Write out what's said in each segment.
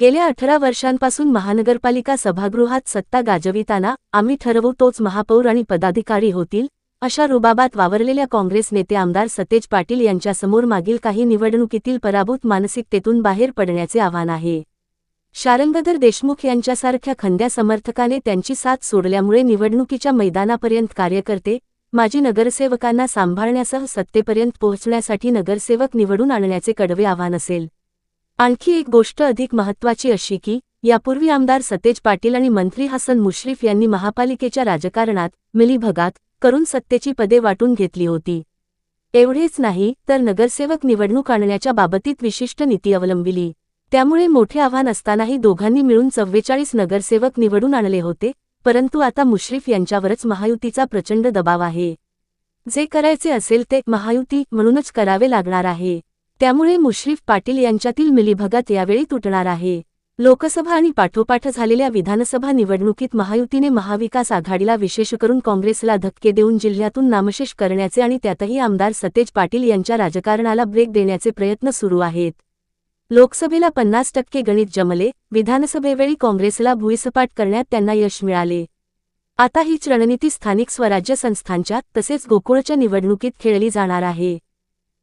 गेल्या अठरा वर्षांपासून महानगरपालिका सभागृहात सत्ता गाजविताना आम्ही ठरवू तोच महापौर आणि पदाधिकारी होतील अशा रुबाबात वावरलेल्या काँग्रेस नेते आमदार सतेज पाटील यांच्यासमोर मागील काही निवडणुकीतील पराभूत मानसिकतेतून बाहेर पडण्याचे आव्हान आहे. शारंगधर देशमुख यांच्यासारख्या खंद्या समर्थकाने त्यांची साथ सोडल्यामुळे निवडणुकीच्या मैदानापर्यंत कार्यकर्ते माजी नगरसेवकांना सांभाळण्यासह सत्तेपर्यंत पोहोचण्यासाठी नगरसेवक निवडून आणण्याचे कडवे आव्हान असेल. आणखी एक गोष्ट अधिक महत्त्वाची अशी की यापूर्वी आमदार सतेज पाटील आणि मंत्री हसन मुश्रीफ यांनी महापालिकेच्या राजकारणात मिलीभगात करून सत्तेची पदे वाटून घेतली होती. एवढेच नाही तर नगरसेवक निवडणूक आणण्याच्या बाबतीत विशिष्ट नीती अवलंबिली. त्यामुळे मोठे आव्हान असतानाही दोघांनी मिळून चव्वेचाळीस नगरसेवक निवडून आणले होते परंतु आता मुश्रीफ यांच्यावरच महायुतीचा प्रचंड दबाव आहे. जे करायचे असेल ते महायुती म्हणूनच करावे लागणार आहे. त्यामुळे मुश्रीफ पाटील यांच्यातील मिलीभगत यावेळी तुटणार आहे. लोकसभा आणि पाठोपाठ झालेल्या विधानसभा निवडणुकीत महायुतीने महाविकास आघाडीला विशेष करून काँग्रेसला धक्के देऊन जिल्ह्यातून नामशेष करण्याचे आणि त्यातही आमदार सतेज पाटील यांच्या राजकारणाला ब्रेक देण्याचे प्रयत्न सुरू आहेत. लोकसभेला पन्नास टक्के गणित जमले विधानसभेवेळी काँग्रेसला भुईसपाट करण्यात त्यांना यश मिळाले. आता हीच रणनीती स्थानिक स्वराज्य संस्थांच्या तसेच गोकुळच्या निवडणुकीत खेळली जाणार आहे.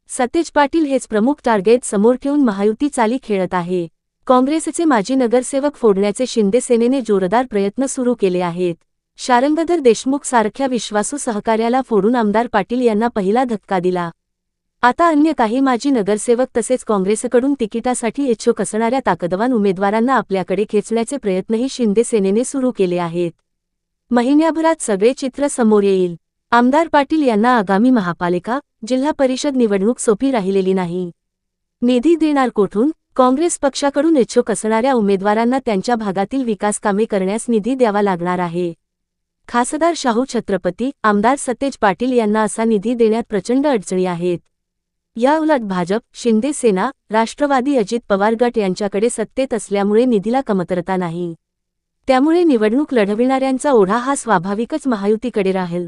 सतेज पाटील हेच प्रमुख टार्गेट समोर ठेवून महायुती चाली खेळत आहे. काँग्रेसचे माजी नगरसेवक फोडण्याचे शिंदे सेनेने जोरदार प्रयत्न सुरू केले आहेत. शारंगधर देशमुख सारख्या विश्वासू सहकार्याला फोडून आमदार पाटील यांना पहिला धक्का दिला. आता अन्य काही माजी नगरसेवक तसेच काँग्रेसकडून तिकिटासाठी इच्छुक असणाऱ्या ताकदवान उमेदवारांना आपल्याकडे खेचण्याचे प्रयत्नही शिंदे सेनेने सुरू केले आहेत. महिन्याभरात सगळे चित्र समोर येईल. आमदार पाटील यांना आगामी महापालिका जिल्हा परिषद निवडणूक सोपी राहिलेली नाही. निधी देणार कोठून? काँग्रेस पक्षाकडून इच्छुक असणाऱ्या उमेदवारांना त्यांच्या भागातील विकासकामे करण्यास निधी द्यावा लागणार आहे. खासदार शाहू छत्रपती आमदार सतेज पाटील यांना असा निधी देण्यात प्रचंड अडचणी आहेत. याउलट भाजप शिंदे सेना राष्ट्रवादी अजित पवार गट यांच्याकडे सत्तेत असल्यामुळे निधीला कमतरता नाही. त्यामुळे निवडणूक लढविणाऱ्यांचा ओढा हा स्वाभाविकच महायुतीकडे राहील.